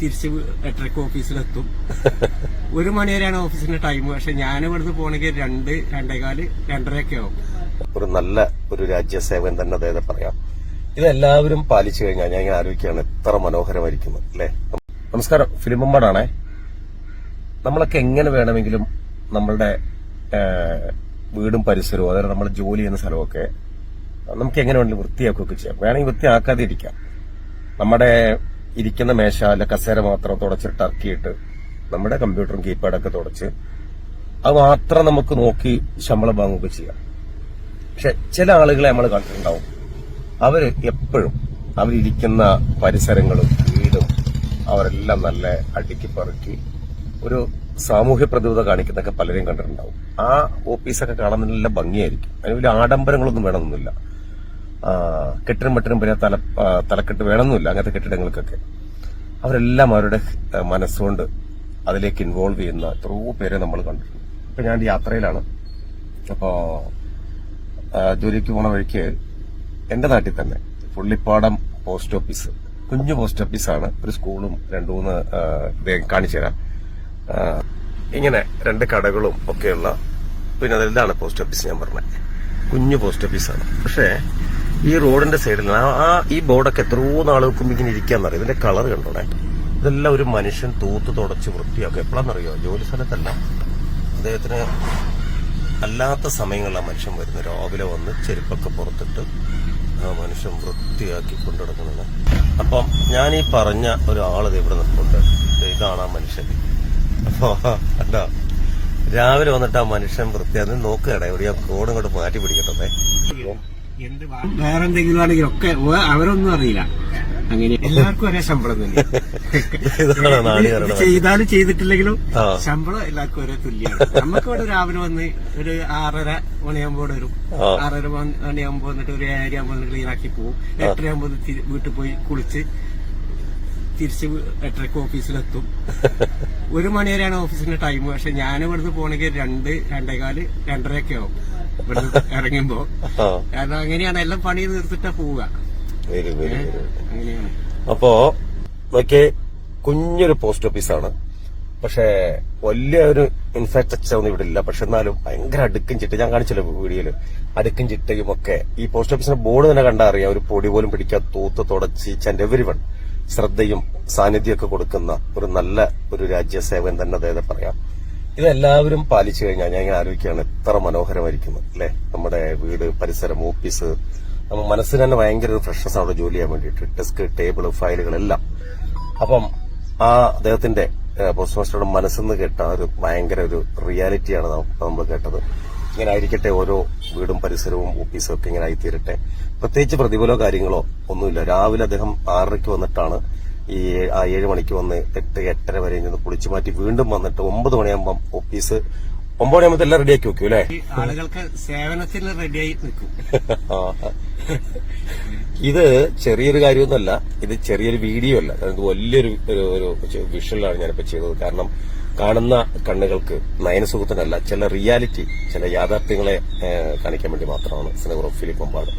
തിരിച്ച് എട്ടരക്ക് ഓഫീസിലെത്തും. ഒരു മണിവരെയാണ് ഓഫീസിന്റെ ടൈം. പക്ഷെ ഞാൻ ഇവിടുന്ന് പോണെങ്കിൽ രണ്ട് രണ്ടേകാൽ രണ്ടരയൊക്കെ ആവും. ഒരു നല്ല ഒരു രാജ്യസേവൻ തന്നെ അദ്ദേഹത്തെ പറയാം. ഇതെല്ലാവരും പാലിച്ചു കഴിഞ്ഞാൽ ഞാൻ ഇങ്ങനെ ആലോചിക്കുകയാണ്. എത്ര മനോഹരമായിരിക്കുന്നത് അല്ലേ? നമസ്കാരം. ഫിലിമമ്പാടാണേ നമ്മളൊക്കെ എങ്ങനെ വേണമെങ്കിലും നമ്മളുടെ വീടും പരിസരവും അതായത് നമ്മൾ ജോലി ചെയ്യുന്ന സ്ഥലമൊക്കെ നമുക്ക് എങ്ങനെ വേണമെങ്കിലും വൃത്തിയാക്കുകയൊക്കെ ചെയ്യാം. വേണമെങ്കിൽ വൃത്തിയാക്കാതെ ഇരിക്കാം നമ്മുടെ ഇരിക്കുന്ന മേശ അല്ല കസേര മാത്രം തുടച്ച് ടർക്കിയിട്ട് നമ്മുടെ കമ്പ്യൂട്ടറും കീപാഡൊക്കെ തുടച്ച് അത് മാത്രം നമുക്ക് നോക്കി ശമ്പളം വാങ്ങുകയൊക്കെ ചെയ്യാം. പക്ഷെ ചില ആളുകളെ നമ്മൾ കണ്ടിട്ടുണ്ടാവും. അവർ എപ്പോഴും അവരിയ്ക്കുന്ന പരിസരങ്ങളും വീടും അവരെല്ലാം നല്ല അടുക്കി പറക്കി ഒരു സാമൂഹ്യ പ്രതിബദ്ധത കാണിക്കുന്നൊക്കെ പലരെയും കണ്ടിട്ടുണ്ടാവും. ആ ഓഫീസൊക്കെ കാണാൻ നല്ല ഭംഗിയായിരിക്കും. അതിന് വലിയ ആഡംബരങ്ങളൊന്നും വേണമെന്നില്ല. കെട്ടിടം വെട്ടിനും പിന്നെ തല തലക്കെട്ട് വേണമെന്നില്ല. അങ്ങനത്തെ കെട്ടിടങ്ങൾക്കൊക്കെ. അവരെല്ലാം അവരുടെ മനസ്സുകൊണ്ട് അതിലേക്ക് ഇൻവോൾവ് ചെയ്യുന്ന എത്രയോ പേരെ നമ്മൾ കണ്ടിട്ടുണ്ട്. ഇപ്പൊ ഞാൻ യാത്രയിലാണ്. അപ്പോൾ ജോലിക്ക് പോണ വഴിക്ക് എന്റെ നാട്ടിൽ തന്നെ പുള്ളിപ്പാടം പോസ്റ്റ് ഓഫീസ് കുഞ്ഞു പോസ്റ്റ് ഓഫീസാണ്. ഒരു സ്കൂളും രണ്ടു മൂന്ന് കാണിച്ചു തരാം. ഇങ്ങനെ രണ്ട് കടകളും ഒക്കെയുള്ള പിന്നെ അതെന്താണ് പോസ്റ്റ് ഓഫീസ് ഞാൻ പറഞ്ഞത് കുഞ്ഞു പോസ്റ്റ് ഓഫീസാണ്. പക്ഷേ ഈ റോഡിന്റെ സൈഡിൽ ആ ഈ ബോർഡൊക്കെ എത്രയോ നാൾ വെക്കുമ്പോൾ ഇങ്ങനെ ഇരിക്കാന്നറിയാം? ഇതിന്റെ കളർ കണ്ടോടെ? ഇതെല്ലാം ഒരു മനുഷ്യൻ തൂത്ത് തുടച്ച് വൃത്തിയാക്കും. എപ്പോഴാണെന്നറിയോ ജോലി സ്ഥലത്തല്ല. അദ്ദേഹത്തിന് അല്ലാത്ത സമയങ്ങളിലാണ് മനുഷ്യൻ വരുന്നത് രാവിലെ വന്ന് ചെരുപ്പൊക്കെ പുറത്തിട്ട് ആ മനുഷ്യൻ വൃത്തിയാക്കി കൊണ്ടുനടക്കുന്നത്. അപ്പം ഞാൻ ഈ പറഞ്ഞ ഒരാളത് ഇവിടെ ദേ ഇതാണ് ആ മനുഷ്യൻ. അപ്പൊ കണ്ടോ? രാവിലെ വന്നിട്ട് ആ മനുഷ്യൻ വൃത്തിയാക്കി നോക്കുകയാണ്. എവിടെയാ കോടും കൊണ്ട് മാറ്റി പിടിക്കട്ടെ. വേറെ എന്തെങ്കിലും ആണെങ്കിൽ ഒക്കെ അവരൊന്നും അറിയില്ല. അങ്ങനെ എല്ലാവർക്കും ഒരേ ശമ്പളം തന്നെ. ചെയ്താലും ചെയ്തിട്ടില്ലെങ്കിലും. ശമ്പളം എല്ലാവർക്കും ഒരേ തുല്യമാണ് നമുക്ക് ഇവിടെ രാവിലെ വന്ന് ഒരു ആറര മണിയാകുമ്പോൾ ഇവിടെ വരും. ആറര മണി- മണിയാകുമ്പോൾ വന്നിട്ട് ഒരു ഏഴര ആകുമ്പോൾ ക്ലീൻ ആക്കി പോകും എട്ടര ആകുമ്പോൾ വീട്ടിൽ പോയി കുളിച്ച് തിരിച്ച് എട്ടരക്ക് ഓഫീസിലെത്തും. ഒരു മണി വരെയാണ് ഓഫീസിന്റെ ടൈം. പക്ഷെ ഞാൻ ഇവിടുന്ന് പോണെങ്കിൽ രണ്ട് രണ്ടേകാൽ രണ്ടരയൊക്കെ ആവും. ഇവിടുന്ന് ഇറങ്ങുമ്പോ. കാരണം അങ്ങനെയാണ് എല്ലാം പണി നിർത്തിട്ടാ പോവുക. അങ്ങനെയാണ്. അപ്പോ നോക്കിയേ കുഞ്ഞൊരു പോസ്റ്റ് ഓഫീസാണ്. പക്ഷേ വലിയ ഒരു ഇൻഫ്രാസ്ട്രക്ചർ ഒന്നും ഇവിടെ ഇല്ല. പക്ഷെ എന്നാലും ഭയങ്കര അടുക്കും ചിട്ട ഞാൻ കാണിച്ചല്ലോ വീഡിയോയിൽ. അടുക്കും ചിട്ടയും ഒക്കെ. ഈ പോസ്റ്റ് ഓഫീസിന്റെ ബോർഡ് തന്നെ കണ്ടാ അറിയാം. ഒരു പൊടി പോലും പിടിക്കാൻ തൂത്ത് തുടച്ച് ചന്റെ എവരി വൺ ശ്രദ്ധയും സാന്നിധ്യമൊക്കെ കൊടുക്കുന്ന ഒരു നല്ല ഒരു രാജ്യസേവൻ തന്നെ അദ്ദേഹത്തെ പറയാം. ഇതെല്ലാവരും പാലിച്ചു കഴിഞ്ഞാൽ ഞാൻ ഇങ്ങനെ ആലോചിക്കുകയാണ് എത്ര മനോഹരമായിരിക്കുന്നത് അല്ലെ? നമ്മുടെ വീട് പരിസരം ഓഫീസ്. നമ്മൾ മനസ്സിന് തന്നെ ഭയങ്കര ഒരു ഫ്രഷ്നസ് അവിടെ ജോലി ചെയ്യാൻ വേണ്ടിയിട്ട്. ഡെസ്ക് ടേബിൾ ഫയലുകളെല്ലാം അപ്പം ആ അദ്ദേഹത്തിന്റെ പോസ്റ്റ് മാസ്റ്ററുടെ മനസ്സെന്ന് കേട്ട ഒരു ഭയങ്കര ഒരു റിയാലിറ്റിയാണ് നമ്മൾ കേട്ടത്. ഇങ്ങനെ ആയിരിക്കട്ടെ ഓരോ വീടും പരിസരവും ഓഫീസും ഒക്കെ ഇങ്ങനെ ആയിത്തീരട്ടെ. പ്രത്യേകിച്ച് പ്രതിഫലോ കാര്യങ്ങളോ ഒന്നുമില്ല. രാവിലെ അദ്ദേഹം ആറരയ്ക്ക് വന്നിട്ടാണ് ഈ ആ ഏഴ് മണിക്ക് വന്ന് എട്ട് എട്ടര വരെ നിന്ന് കുളിച്ചു മാറ്റി വീണ്ടും വന്നിട്ട് ഒമ്പത് മണിയാകുമ്പം ഓഫീസ് ഒമ്പത് മണിയാകുമ്പോൾ എല്ലാം റെഡിയാക്കി വെക്കും അല്ലേ? ആളുകൾക്ക് സേവനത്തിന് റെഡിയായി നിൽക്കും. ഇത് ചെറിയൊരു കാര്യമൊന്നുമല്ല ഇത് ചെറിയൊരു വീഡിയോ അല്ല. ഇത് വലിയൊരു ഒരു വിഷലാണ് വിഷ്വലാണ് ഞാനിപ്പോ ചെയ്തത്. കാരണം കാണുന്ന കണ്ണുകൾക്ക് നയനസുഖത്തിനല്ല ചില റിയാലിറ്റി ചില യാഥാർത്ഥ്യങ്ങളെ കാണിക്കാൻ വേണ്ടി മാത്രമാണ് സിനിമ ഫിലിപ്പ് അമ്പാട്